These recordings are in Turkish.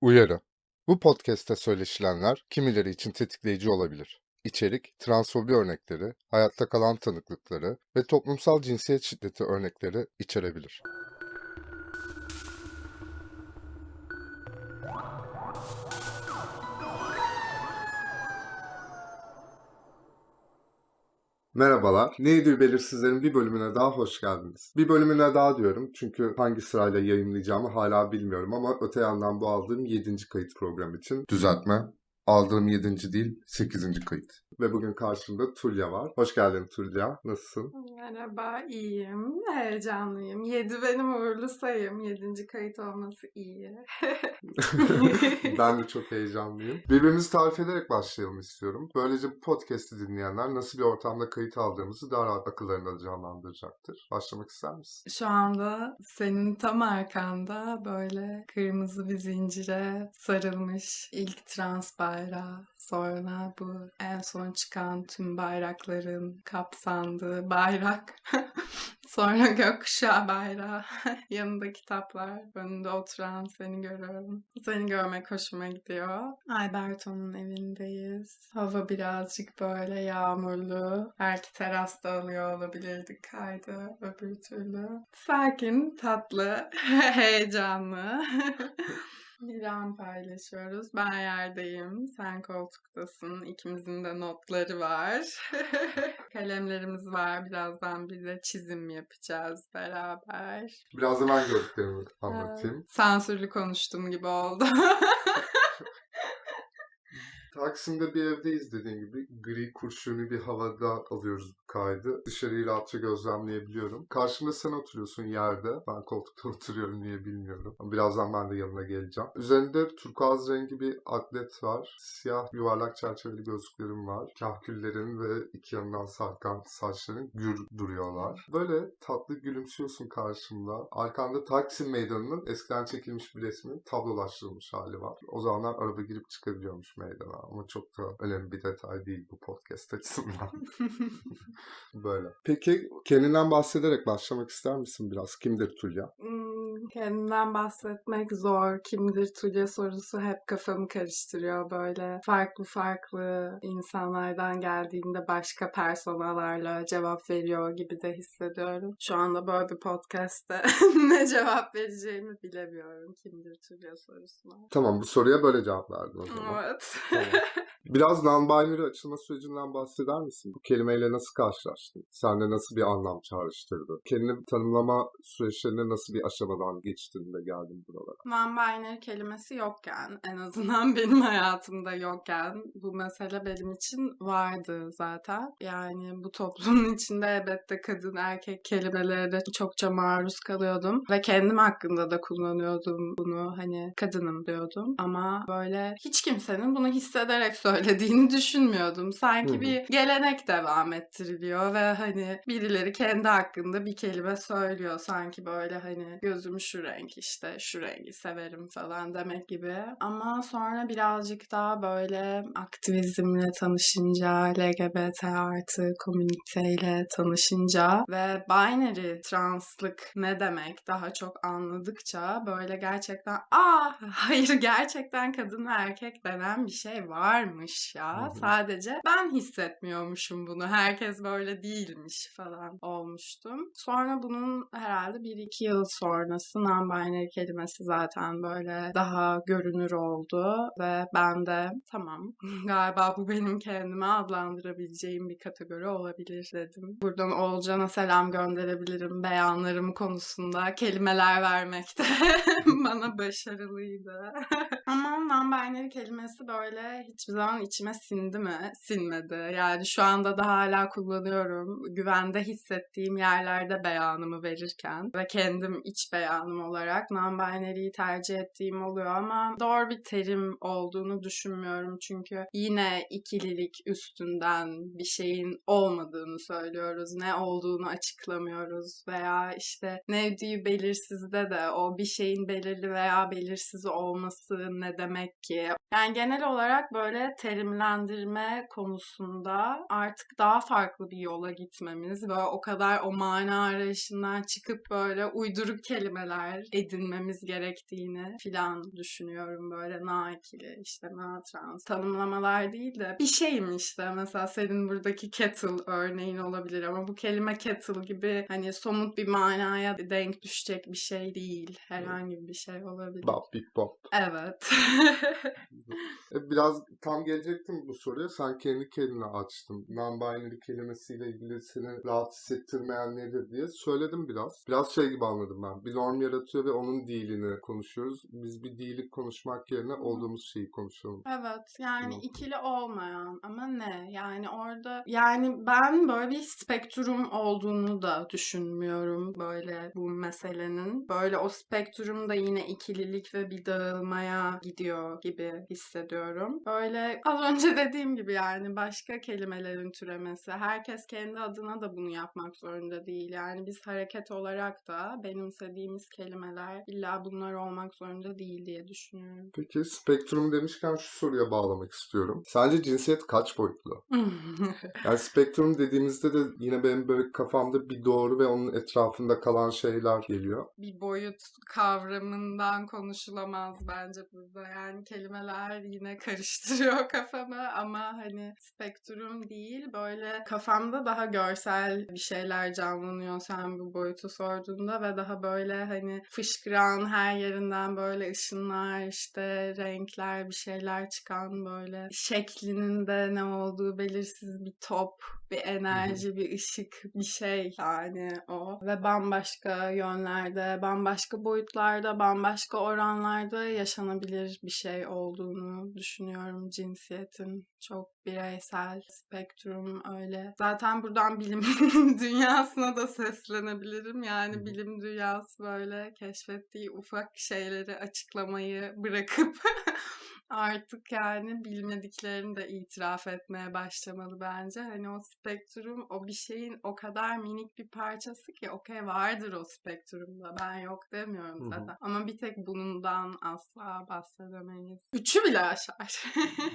Uyarı. Bu podcast'te söyleşilenler kimileri için tetikleyici olabilir. İçerik, transfobi örnekleri, hayatta kalan tanıklıkları ve toplumsal cinsiyet şiddeti örnekleri içerebilir. Merhabalar. Neydi belirsizlerin bir bölümüne daha hoş geldiniz. Bir bölümüne daha diyorum çünkü hangi sırayla yayınlayacağımı hala bilmiyorum ama öte yandan bu aldığım 7. kayıt program için düzeltme. Aldığım 7. değil 8. kayıt. Ve bugün karşımda Tulya var. Hoş geldin Tulya. Nasılsın? Merhaba, iyiyim. Heyecanlıyım. 7 benim uğurlu sayım. 7. kayıt olması iyi. ben de çok heyecanlıyım. Birbirimizi tarif ederek başlayalım istiyorum. Böylece podcast'i dinleyenler nasıl bir ortamda kayıt aldığımızı daha rahat akıllarında canlandıracaktır. Başlamak ister misin? Şu anda senin tam arkanda böyle kırmızı bir zincire sarılmış ilk trans bayrağı. Sonra bu en son çıkan tüm bayrakların kapsandığı bayrak. Sonra gökkuşağı bayrağı. Yanında kitaplar. Önünde oturan seni görüyorum. Seni görmek hoşuma gidiyor. Alberto'nun evindeyiz. Hava birazcık böyle yağmurlu. Belki terasta alıyor olabilirdik kaydı öbür türlü. Sakin, tatlı, heyecanlı. Bir an paylaşıyoruz. Ben yerdeyim. Sen koltuktasın. İkimizin de notları var. Kalemlerimiz var. Birazdan bize çizim yapacağız beraber. Biraz da ben gördüklerimi anlatayım. Sansürlü konuştum gibi oldu. Taksim'de bir evdeyiz dediğin gibi. Gri kurşuni bir havada alıyoruz kaydı. Dışarıyı rahatça gözlemleyebiliyorum. Karşımda sen oturuyorsun yerde. Ben koltukta oturuyorum niye bilmiyorum. Birazdan ben de yanına geleceğim. Üzerinde turkuaz rengi bir atlet var. Siyah yuvarlak çerçeveli gözlüklerim var. Kahküllerin ve iki yanından sarkan saçların gür duruyorlar. Böyle tatlı gülümsüyorsun karşımda. Arkanda Taksim Meydanı'nın eskiden çekilmiş bir resmin tablolaştırılmış hali var. O zamanlar araba girip çıkabiliyormuş meydana ama çok da önemli bir detay değil bu podcast açısından. Böyle. Peki kendinden bahsederek başlamak ister misin biraz? Kimdir Tulya? Hmm, Kendimden bahsetmek zor. Kimdir Tulya sorusu hep kafamı karıştırıyor böyle. Farklı farklı insanlardan geldiğinde başka personalarla cevap veriyor gibi de hissediyorum. Şu anda böyle bir podcast'te ne cevap vereceğimi bilemiyorum. Kimdir Tulya sorusuna. Tamam bu soruya böyle cevap verdin o zaman. Evet. Tamam. Biraz non-binary açılma sürecinden bahseder misin? Bu kelimeyle nasıl karşılaştın? Sende nasıl bir anlam çağrıştırdı? Kendini tanımlama süreçlerine nasıl bir aşamadan geçtin de geldin buralara? Non-binary kelimesi yokken, en azından benim hayatımda yokken bu mesele benim için vardı zaten. Yani bu toplumun içinde elbette kadın erkek kelimelerine çokça maruz kalıyordum ve kendim hakkında da kullanıyordum bunu hani kadınım diyordum ama böyle hiç kimsenin bunu hissederek söylediğini düşünmüyordum. Sanki bir gelenek devam ettiriliyor ve hani birileri kendi hakkında bir kelime söylüyor sanki böyle hani gözüm şu renk işte şu rengi severim falan demek gibi. Ama sonra birazcık daha böyle aktivizmle tanışınca, LGBT artı komüniteyle tanışınca ve binary translık ne demek daha çok anladıkça böyle gerçekten aa hayır gerçekten kadın ve erkek denen bir şey varmış ya. Sadece ben hissetmiyormuşum bunu. Herkes böyle değilmiş falan olmuştum. Sonra bunun herhalde 1-2 yıl sonrası non-binary kelimesi zaten böyle daha görünür oldu ve ben de tamam galiba bu benim kendime adlandırabileceğim bir kategori olabilir dedim. Buradan Oğulcan'a selam gönderebilirim beyanlarım konusunda kelimeler vermekte bana başarılıydı. Ama non-binary kelimesi böyle hiçbir zaman içime sindi mi? Sinmedi. Yani şu anda da hala kullanıyorum. Güvende hissettiğim yerlerde beyanımı verirken ve kendim iç beyanım olarak non-binary'yi tercih ettiğim oluyor ama doğru bir terim olduğunu düşünmüyorum. Çünkü yine ikililik üstünden bir şeyin olmadığını söylüyoruz. Ne olduğunu açıklamıyoruz veya işte nevdi belirsizde de o bir şeyin belirli veya belirsiz olması ne demek ki? Yani genel olarak böyle terimlendirme konusunda artık daha farklı bir yola gitmemiz ve o kadar o mana arayışından çıkıp böyle uyduruk kelimeler edinmemiz gerektiğini filan düşünüyorum böyle na ikili işte trans tanımlamalar değil de bir şeyim işte mesela senin buradaki kettle örneğin olabilir ama bu kelime kettle gibi hani somut bir manaya denk düşecek bir şey değil herhangi bir şey olabilir. Bop bip bop. Evet. E, Biraz tam gelecektim bu soruya. Sen kendi kendine açtın. Non-binary kelimesiyle ilgili seni rahat hissettirmeyen nedir diye söyledim biraz. Biraz şey gibi anladım ben. Bir norm yaratıyor ve onun dilini konuşuyoruz. Biz bir dili konuşmak yerine olduğumuz şeyi konuşalım. Evet yani Yok. ikili olmayan ama ne yani orada yani ben böyle bir spektrum olduğunu da düşünmüyorum böyle bu meselenin. Böyle o spektrum da yine ikililik ve bir dağılmaya gidiyor gibi hissediyorum. Böyle az önce dediğim gibi yani başka kelimelerin türemesi. Herkes kendi adına da bunu yapmak zorunda değil. Yani biz hareket olarak da benimsediğimiz kelimeler illa bunlar olmak zorunda değil diye düşünüyorum. Peki spektrum demişken şu soruya bağlamak istiyorum. Sence cinsiyet kaç boyutlu? Yani spektrum dediğimizde de yine benim böyle kafamda bir doğru ve onun etrafında kalan şeyler geliyor. bir boyut kavramından konuşulamaz bence burada. Yani kelimeler yine karıştırıyor kafamı ama hani spektrum değil böyle kafamda daha görsel bir şeyler canlanıyor sen bu boyutu sorduğunda ve daha böyle hani fışkıran her yerinden böyle ışınlar işte renkler bir şeyler çıkan böyle şeklinin de ne olduğu belirsiz bir top bir enerji, bir ışık, bir şey yani o. Ve bambaşka yönlerde, bambaşka boyutlarda, bambaşka oranlarda yaşanabilir bir şey olduğunu düşünüyorum cinsiyetin. Çok bireysel, spektrum öyle. Zaten buradan bilim dünyasına da seslenebilirim. Yani bilim dünyası böyle keşfettiği ufak şeyleri açıklamayı bırakıp artık yani bilmediklerini de itiraf etmeye başlamalı bence. Hani o spektrum o bir şeyin o kadar minik bir parçası ki okey vardır o spektrumda ben yok demiyorum zaten. Ama bir tek bundan asla bahsedemeyiz. Üçü bile aşar.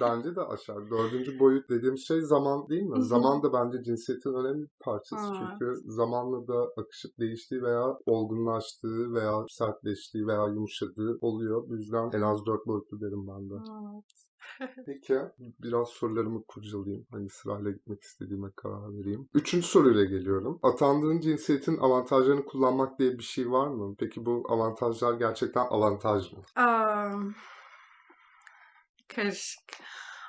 Bence de aşağı. Dördüncü boyut dediğimiz şey zaman değil mi? hı. Zaman da bence cinsiyetin önemli bir parçası. Evet. Çünkü zamanla da akışıp değiştiği veya olgunlaştığı veya sertleştiği veya yumuşadığı oluyor. Bu yüzden en az dört boyutlu derim ben de. Evet. Peki biraz sorularımı kurcalayayım. Hani sırayla gitmek istediğime karar vereyim. Üçüncü soruyla geliyorum. Atandığın cinsiyetin avantajlarını kullanmak diye bir şey var mı? Peki bu avantajlar gerçekten avantaj mı? Am, karışık.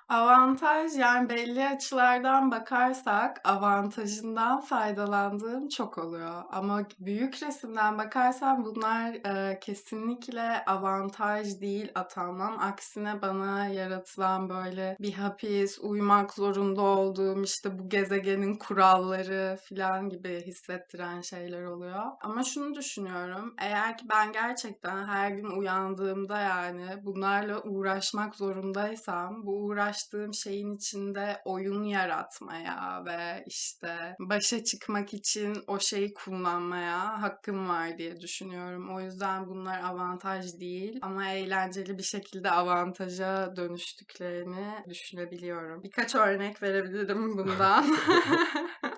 Avantaj yani belli açılardan bakarsak avantajından faydalandığım çok oluyor. Ama büyük resimden bakarsam bunlar e, kesinlikle avantaj değil atanmam. Aksine bana yaratılan böyle bir hapis, uymak zorunda olduğum işte bu gezegenin kuralları falan gibi hissettiren şeyler oluyor. Ama şunu düşünüyorum. Eğer ki ben gerçekten her gün uyandığımda yani bunlarla uğraşmak zorundaysam bu uğraştığım şeyin içinde oyun yaratmaya ve işte başa çıkmak için o şeyi kullanmaya hakkım var diye düşünüyorum. O yüzden bunlar avantaj değil ama eğlenceli bir şekilde avantaja dönüştüklerini düşünebiliyorum. Birkaç örnek verebilirim bundan.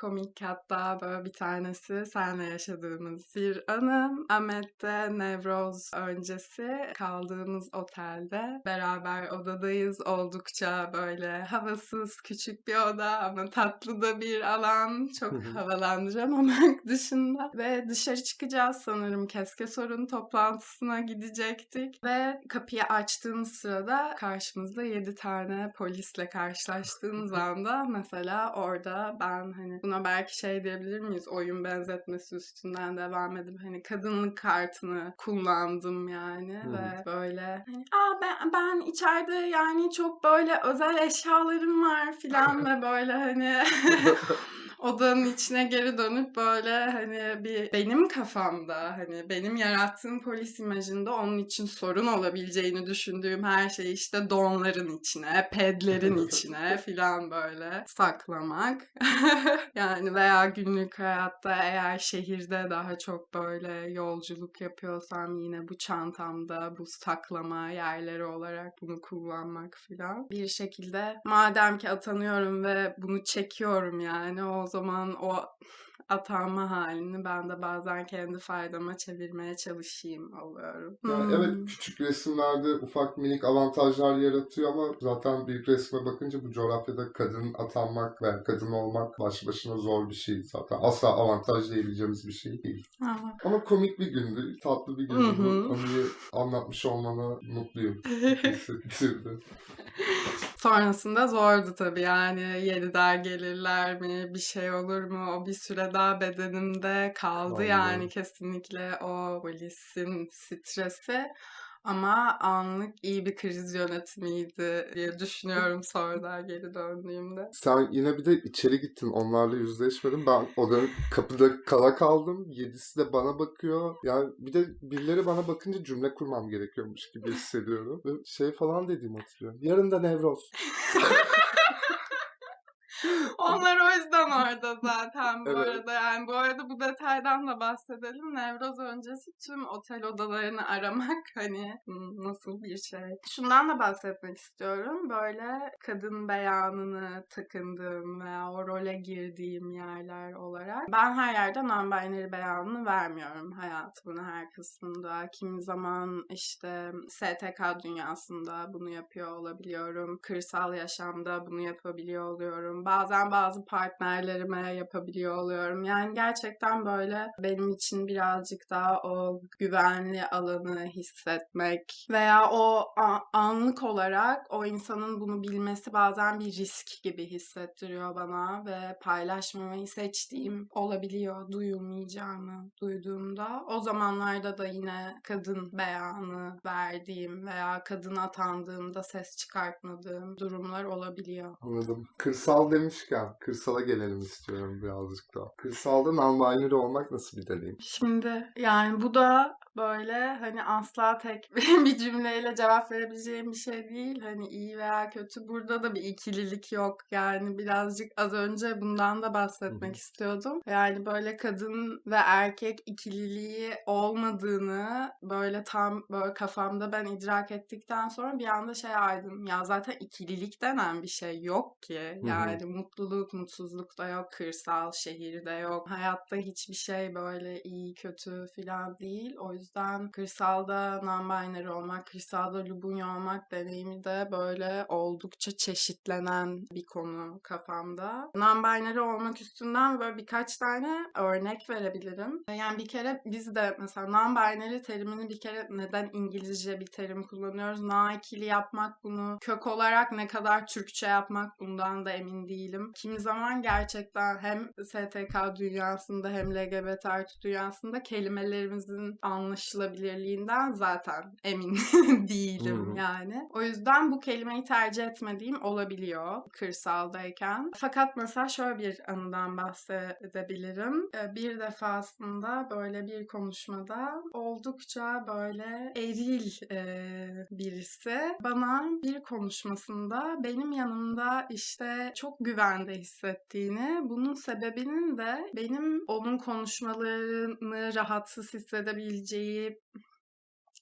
Komik hatta böyle bir tanesi senle yaşadığımız bir anım. Ahmet'te Nevroz öncesi kaldığımız otelde beraber odadayız. Oldukça böyle havasız küçük bir oda ama tatlı da bir alan. Çok havalandıramamak dışında. Ve dışarı çıkacağız sanırım. Keske sorun toplantısına gidecektik. Ve kapıyı açtığımız sırada karşımızda 7 tane polisle karşılaştığımız anda mesela orada ben hani buna belki şey diyebilir miyiz? Oyun benzetmesi üstünden devam edip hani kadınlık kartını kullandım yani hı. ve böyle hani aa ben, ben içeride yani çok böyle özel eşyalarım var filan ve böyle hani odanın içine geri dönüp böyle hani bir benim kafamda hani benim yarattığım polis imajında onun için sorun olabileceğini düşündüğüm her şeyi işte donların içine, pedlerin içine filan böyle saklamak. yani veya günlük hayatta eğer şehirde daha çok böyle yolculuk yapıyorsam yine bu çantamda bu saklama yerleri olarak bunu kullanmak filan. Bir şekilde madem ki atanıyorum ve bunu çekiyorum yani o zaman o atanma halini ben de bazen kendi faydama çevirmeye çalışayım oluyorum. Ya Hmm. evet küçük resimlerde ufak minik avantajlar yaratıyor ama zaten büyük resme bakınca bu coğrafyada kadın atanmak ve kadın olmak baş başına zor bir şey zaten. Asla avantaj diyebileceğimiz bir şey değil. Ama- Ama komik bir gündü, tatlı bir gündü. Bu hı. konuyu anlatmış olmana mutluyum. Hissettirdi. Sonrasında zordu tabii. Yani yeniden gelirler mi bir şey olur mu? O bir süre daha bedenimde kaldı Kaldı. yani kesinlikle o polisin stresi ama anlık iyi bir kriz yönetimiydi diye düşünüyorum sonradan geri döndüğümde. Sen yine bir de içeri gittin, onlarla yüzleşmedin. Ben odanın kapıda kala kaldım. Yedisi de bana bakıyor. Yani bir de birileri bana bakınca cümle kurmam gerekiyormuş gibi hissediyorum. Şey falan dediğimi hatırlıyorum. Yarın da Nevroz. Onlar o yüzden orada zaten bu Evet. arada. Yani bu arada bu detaydan da bahsedelim. Nevroz öncesi tüm otel odalarını aramak hani hmm, nasıl bir şey. Şundan da bahsetmek istiyorum. Böyle kadın beyanını takındığım veya o role girdiğim yerler olarak. Ben her yerde non-binary beyanını vermiyorum hayatımın her kısmında. Kimi zaman işte STK dünyasında bunu yapıyor olabiliyorum. Kırsal yaşamda bunu yapabiliyor oluyorum. Bazen bazı partnerlerime yapabiliyor oluyorum. Yani gerçekten böyle benim için birazcık daha o güvenli alanı hissetmek veya o anlık olarak o insanın bunu bilmesi bazen bir risk gibi hissettiriyor bana ve paylaşmamayı seçtiğim olabiliyor duyulmayacağını duyduğumda. O zamanlarda da yine kadın beyanı verdiğim veya kadına atandığımda ses çıkartmadığım durumlar olabiliyor. Anladım. Kırsal demişken kırsala gelelim istiyorum birazcık daha. Kırsalda non-binary olmak nasıl bir deneyim? Şimdi yani bu da böyle hani asla tek bir cümleyle cevap verebileceğim bir şey değil. Hani iyi veya kötü. Burada da bir ikililik yok. Yani birazcık az önce bundan da bahsetmek Hı istiyordum. Yani böyle kadın ve erkek ikililiği olmadığını böyle tam böyle kafamda ben idrak ettikten sonra bir anda şey aydın. Ya zaten ikililik denen bir şey yok ki. Yani mutluluk, mutsuzluk da yok. Kırsal, şehirde yok. Hayatta hiçbir şey böyle iyi, kötü falan değil. O yüzden kırsalda non-binary olmak, kırsalda lubunya olmak deneyimi de böyle oldukça çeşitlenen bir konu kafamda. Non-binary olmak üstünden böyle birkaç tane örnek verebilirim. Yani bir kere biz de mesela non-binary terimini bir kere neden İngilizce bir terim kullanıyoruz? Na-ikili yapmak bunu kök olarak ne kadar Türkçe yapmak bundan da emin değilim. Kimi zaman gerçekten hem STK dünyasında hem LGBT artı dünyasında kelimelerimizin anlaşılabilirliğinden zaten emin değilim Hmm. yani. O yüzden bu kelimeyi tercih etmediğim olabiliyor kırsaldayken. Fakat mesela şöyle bir anıdan bahsedebilirim. Ee, Bir defasında böyle bir konuşmada oldukça böyle eril e, birisi bana bir konuşmasında benim yanımda işte çok güvende hissettiğini, bunun sebebinin de benim onun konuşmalarını rahatsız hissedebileceği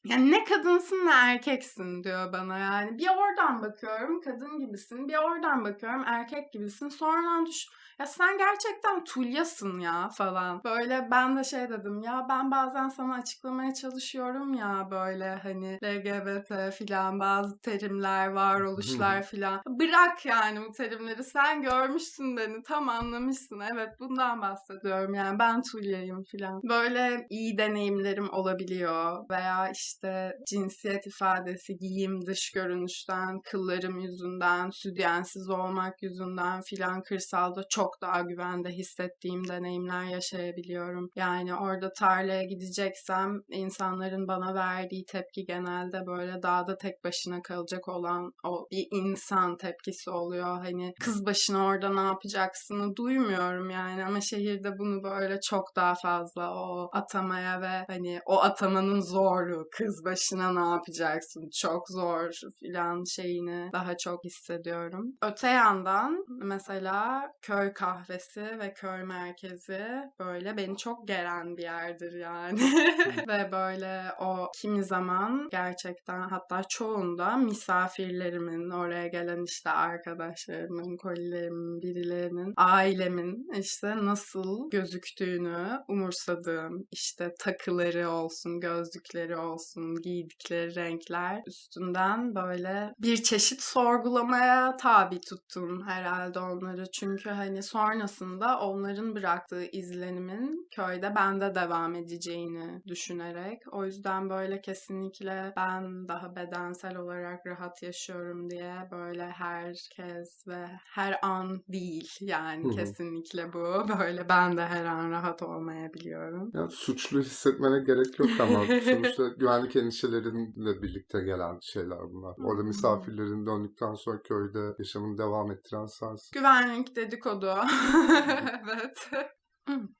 yani ne kadınsın ne erkeksin diyor bana yani. Bir oradan bakıyorum kadın gibisin, bir oradan bakıyorum erkek gibisin. Sonradan düş ya sen gerçekten Tulya'sın ya falan. Böyle ben de şey dedim ya ben bazen sana açıklamaya çalışıyorum ya böyle hani LGBT filan bazı terimler, varoluşlar filan. Bırak yani bu terimleri sen görmüşsün beni tam anlamışsın. Evet bundan bahsediyorum yani ben Tulya'yım filan. Böyle iyi deneyimlerim olabiliyor veya işte cinsiyet ifadesi, giyim, dış görünüşten, kıllarım yüzünden, sütyensiz olmak yüzünden filan kırsalda çok çok daha güvende hissettiğim deneyimler yaşayabiliyorum. Yani orada tarlaya gideceksem insanların bana verdiği tepki genelde böyle dağda tek başına kalacak olan o bir insan tepkisi oluyor. Hani kız başına orada ne yapacaksını duymuyorum yani ama şehirde bunu böyle çok daha fazla o atamaya ve hani o atamanın zorluğu kız başına ne yapacaksın çok zor filan şeyini daha çok hissediyorum. Öte yandan mesela köy kahvesi ve köy merkezi böyle beni çok gelen bir yerdir yani. ve böyle o kimi zaman gerçekten hatta çoğunda misafirlerimin oraya gelen işte arkadaşlarımın, kolilerimin, birilerinin, ailemin işte nasıl gözüktüğünü umursadığım işte takıları olsun, gözlükleri olsun, giydikleri renkler üstünden böyle bir çeşit sorgulamaya tabi tuttum herhalde onları. Çünkü hani sonrasında onların bıraktığı izlenimin köyde bende devam edeceğini düşünerek o yüzden böyle kesinlikle ben daha bedensel olarak rahat yaşıyorum diye böyle herkes ve her an değil yani Hı hı. kesinlikle bu. Böyle ben de her an rahat olmayabiliyorum. Ya suçlu hissetmene gerek yok ama sonuçta güvenlik endişelerinle birlikte gelen şeyler bunlar. Orada misafirlerin döndükten sonra köyde yaşamını devam ettiren sensin. Güvenlik dedikodu. evet.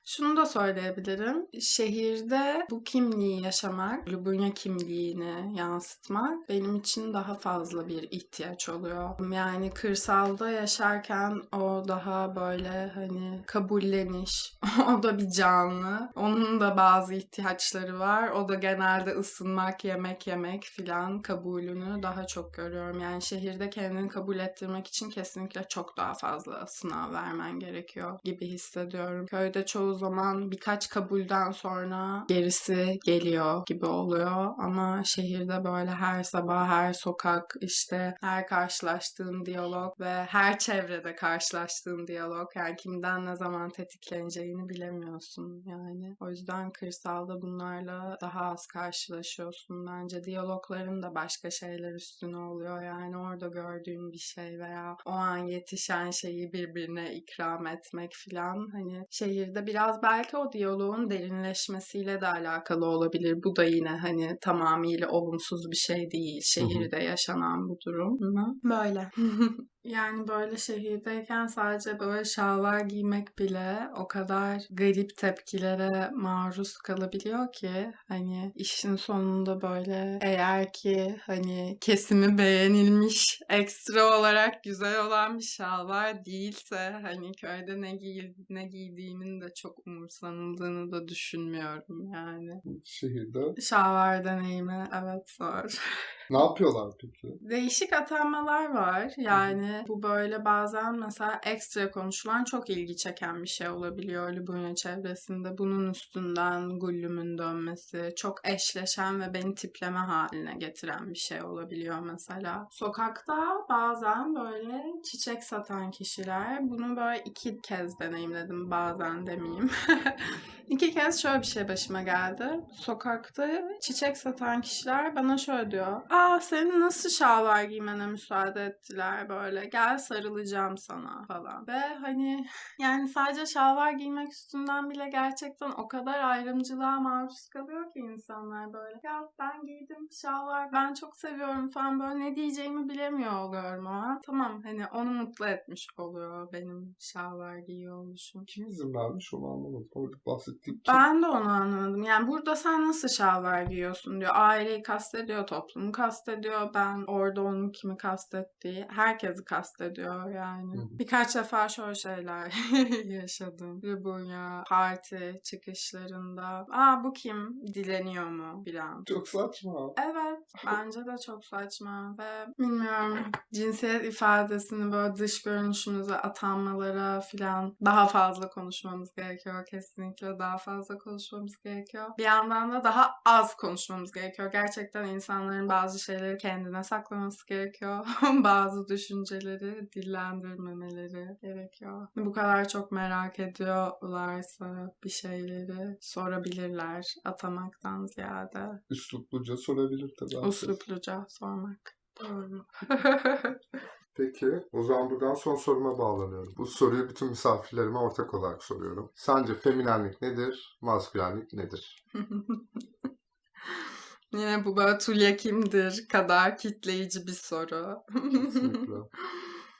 Şunu da söyleyebilirim. Şehirde bu kimliği yaşamak, Lubunya kimliğini yansıtmak benim için daha fazla bir ihtiyaç oluyor. Yani kırsalda yaşarken o daha böyle hani kabulleniş, o da bir canlı. Onun da bazı ihtiyaçları var. O da genelde ısınmak, yemek yemek filan kabulünü daha çok görüyorum. Yani şehirde kendini kabul ettirmek için kesinlikle çok daha fazla sınav vermen gerekiyor gibi hissediyorum. Köyde çoğu zaman birkaç kabulden sonra gerisi geliyor gibi oluyor ama şehirde böyle her sabah, her sokak, işte her karşılaştığın diyalog ve her çevrede karşılaştığın diyalog yani kimden ne zaman tetikleneceğini bilemiyorsun yani. O yüzden kırsalda bunlarla daha az karşılaşıyorsun. Bence diyalogların da başka şeyler üstüne oluyor. Yani orada gördüğün bir şey veya o an yetişen şeyi birbirine ikram etmek filan. Hani şehirde biraz belki o diyaloğun derinleşmesiyle de alakalı olabilir. Bu da yine hani tamamıyla olumsuz bir şey değil. Şehirde yaşanan bu durum. Böyle. Yani böyle şehirdeyken sadece böyle şalvar giymek bile o kadar garip tepkilere maruz kalabiliyor ki hani işin sonunda böyle eğer ki hani kesimi beğenilmiş ekstra olarak güzel olan bir şalvar değilse hani köyde ne giy ne giydiğimin de çok umursanıldığını da düşünmüyorum yani. Şehirde. Şalvar deneyimi evet zor. Ne yapıyorlar peki? Değişik atanmalar var. Yani bu böyle bazen mesela ekstra konuşulan çok ilgi çeken bir şey olabiliyor Libunya çevresinde. Bunun üstünden gullümün dönmesi çok eşleşen ve beni tipleme haline getiren bir şey olabiliyor mesela. Sokakta bazen böyle çiçek satan kişiler bunu böyle iki kez deneyimledim bazen demeyeyim. İki kez şöyle bir şey başıma geldi. Sokakta çiçek satan kişiler bana şöyle diyor. Aa senin nasıl şalvar giymene müsaade ettiler böyle. Gel sarılacağım sana falan. Ve hani yani sadece şalvar giymek üstünden bile gerçekten o kadar ayrımcılığa maruz kalıyor ki insanlar böyle. Ya ben giydim şalvar ben çok seviyorum falan böyle ne diyeceğimi bilemiyor oluyorum o an. Tamam hani onu mutlu etmiş oluyor benim şalvar giyiyor oluşum. Kim izin vermiş onu anlamadım. Orada bahsettiğim kim? Ben de onu anlamadım. Yani burada sen nasıl şalvar giyiyorsun diyor. Aileyi kastediyor, toplumu kastediyor. Ben orada onun kimi kastettiği, herkesi kastediyor yani. Hı hı. Birkaç defa şöyle şeyler yaşadım. Lubunya parti çıkışlarında. Aa bu kim? Dileniyor mu? Bilen. Çok saçma. Evet. Bence de çok saçma ve bilmiyorum cinsiyet ifadesini böyle dış görünüşümüze atanmalara filan daha fazla konuşmamız gerekiyor. Kesinlikle daha fazla konuşmamız gerekiyor. Bir yandan da daha az konuşmamız gerekiyor. Gerçekten insanların bazı şeyleri kendine saklaması gerekiyor. bazı düşünceleri dillendirmemeleri gerekiyor. Bu kadar çok merak ediyorlarsa bir şeyleri sorabilirler atamaktan ziyade. Üslupluca sorabilir tabii. herkes. Uslupluca sormak. Doğru. Peki, o zaman buradan son soruma bağlanıyorum. Bu soruyu bütün misafirlerime ortak olarak soruyorum. Sence feminenlik nedir, maskülenlik nedir? Yine bu böyle Tulya kimdir kadar kitleyici bir soru. Kesinlikle.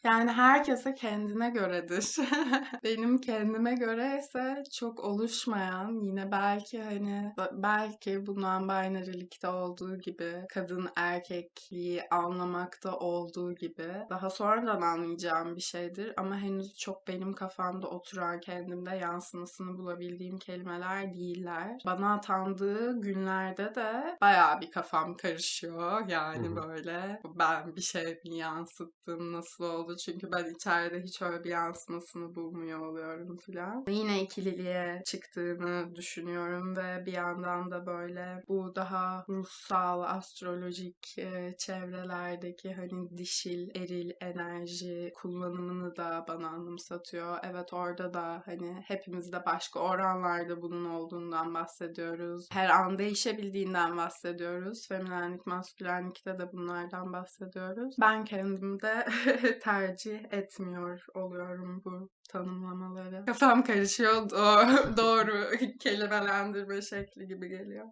Yani herkese kendine göredir. Benim kendime göre ise çok oluşmayan yine belki hani belki bundan binary'likte olduğu gibi kadın erkekliği anlamakta olduğu gibi daha sonradan anlayacağım bir şeydir ama henüz çok benim kafamda oturan kendimde yansımasını bulabildiğim kelimeler değiller. Bana atandığı günlerde de bayağı bir kafam karışıyor yani böyle ben bir şey mi yansıttım nasıl oldu çünkü ben içeride hiç öyle bir yansımasını bulmuyor oluyorum filan. Yine ikililiğe çıktığını düşünüyorum ve bir yandan da böyle bu daha ruhsal, astrolojik e, çevrelerdeki hani dişil, eril enerji kullanımını da bana anımsatıyor. Evet orada da hani hepimizde başka oranlarda bunun olduğundan bahsediyoruz. Her an değişebildiğinden bahsediyoruz. Feminenlik, maskülenlikte de bunlardan bahsediyoruz. Ben kendimde tercih etmiyor oluyorum bu tanımlamaları. Kafam karışıyor. Doğru, doğru kelimelendirme şekli gibi geliyor.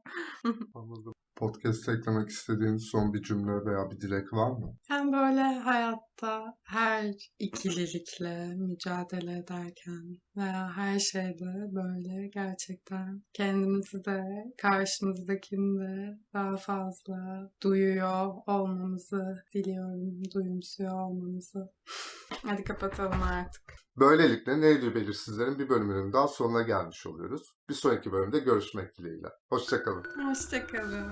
Anladım. Podcast'a eklemek istediğiniz son bir cümle veya bir dilek var mı? Ben böyle hayatta her ikililikle mücadele ederken veya her şeyde böyle gerçekten kendimizi de karşımızdakini de daha fazla duyuyor olmamızı diliyorum. Duyumsuyor olmamızı. Hadi kapatalım artık. Böylelikle Neydi Belirsizlerin bir bölümünün daha sonuna gelmiş oluyoruz. Bir sonraki bölümde görüşmek dileğiyle. Hoşçakalın. Hoşçakalın.